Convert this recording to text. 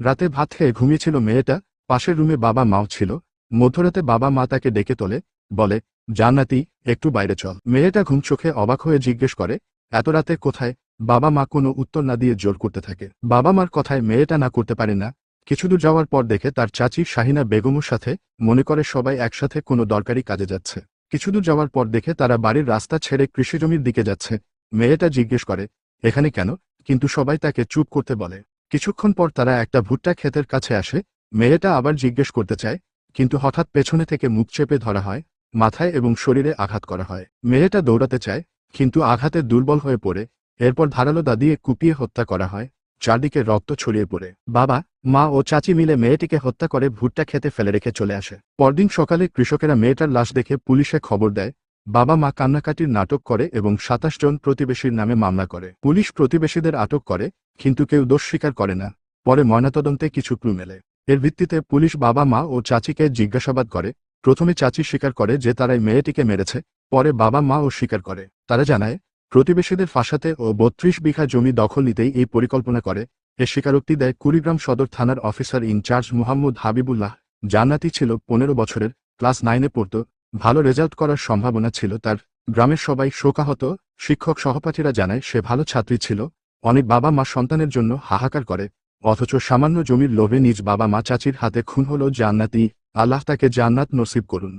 রাতে ভাত খেয়ে ঘুমিয়েছিল মেয়েটা, পাশের রুমে বাবা মাও ছিল, মধ্যরাতে বাবা মা তাকে ডেকে তোলে, বলে, জান্নাতি, একটু বাইরে চল। মেয়েটা ঘুম চোখে অবাক হয়ে জিজ্ঞেস করে, এত রাতে কোথায়? বাবা মা কোনো উত্তর না দিয়ে জোর করতে থাকে। বাবা মার কথায় মেয়েটা না করতে পারে না। কিছুদূর যাওয়ার পর দেখে তার চাচি শাহিনা বেগমের সাথে, মনে করে সবাই একসাথে কোনো দরকারি কাজে যাচ্ছে। কিছুদূর যাওয়ার পর দেখে তারা বাড়ির রাস্তা ছেড়ে কৃষিজমির দিকে যাচ্ছে। মেয়েটা জিজ্ঞেস করে, এখানে কেন? কিন্তু সবাই তাকে চুপ করতে বলে কিছুক্ষণ পর তারা একটা ভুট্টা ক্ষেতের কাছে আসে, মেয়েটা আবার জিজ্ঞেস করতে চায়, কিন্তু হঠাৎ পেছনে থেকে মুখ চেপে ধরা হয়, মাথায় এবং শরীরে আঘাত করা হয়। মেয়েটা দৌড়াতে চায়, কিন্তু আঘাতে দুর্বল হয়ে পড়ে, এরপর ধারালো দা দিয়ে কুপিয়ে হত্যা করা হয়, চারদিকে রক্ত ছড়িয়ে পড়ে। বাবা, মা ও চাচি মিলে মেয়েটিকে হত্যা করে ভুট্টা খেতে ফেলে রেখে চলে আসে। পরদিন সকালে কৃষকেরা মেয়েটার লাশ দেখে পুলিশে খবর দেয়, বাবা মা কান্নাকাটির নাটক করে এবং সাতাশ জন প্রতিবেশীর নামে মামলা করে। পুলিশ প্রতিবেশীদের আটক করে কিন্তু কেউ দোষ স্বীকার করে না। পরে ময়নাতদন্তে কিছু ক্লু মেলে। এর ভিত্তিতে পুলিশ বাবা, মা ও চাচিকে জিজ্ঞাসাবাদ করে। প্রথমে চাচি স্বীকার করে যে তারাই মেয়েটিকে মেরেছে, পরে বাবা, মা ও স্বীকার করে। তারা জানায়, প্রতিবেশীদের ফাঁসাতে ও বত্রিশ বিঘা জমি দখল নিতেই এই পরিকল্পনা করে। এ স্বীকারোক্তি দেয় কুড়িগ্রাম সদর থানার অফিসার ইনচার্জ মুহাম্মদ হাবিবুল্লাহ। জান্নাতি ছিল পনেরো বছরের, ক্লাস নাইনে পড়ত। ভালো রেজাল্ট করার সম্ভাবনা ছিল তার। গ্রামের সবাই শোকাহত। শিক্ষক সহপাঠীরা জানায়, সে ভালো ছাত্রী ছিল। অনেক বাবা মা সন্তানের জন্য হাহাকার করে, অথচ সামান্য জমির লোভে নিজ বাবা মা চাচির হাতে খুন হল জান্নাতি, আল্লাহ তাকে জান্নাত নসিব করুন।